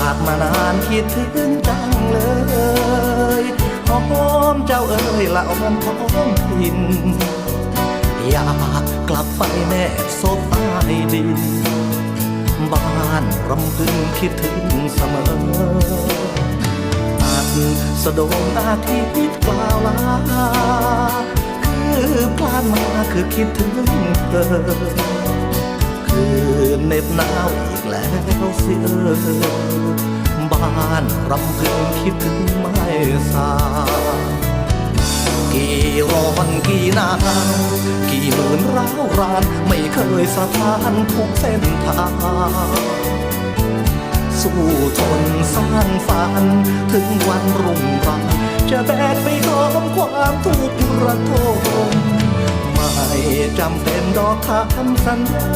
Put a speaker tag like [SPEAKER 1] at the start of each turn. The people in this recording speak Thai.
[SPEAKER 1] ากมานานคิดถึงจังเลยหอมเจ้าเอ๋ยละออมท้องถิ่นอยากกลับไปแนบศพใต้ดิน บ้านรำพึงคิดถึงเสมออัดสะดงอาทิตย์กล่าวลาคือพลาดมาคือคิดถึงเธอ คือเหน็บหนาวอีกแล้วสิเออานรำพึงคิดถึงไม่สากี่ร้อนกี่หนาวกี่หมื่นร้าวราน ไม่เคยสะท้านทุกเส้นทางสู้ทนสร้างฝัน ถึงวันรุ่งรางจะแบกไปพร้อมความทุกข์ระทมไม่จำเป็นดอกคำสัญญา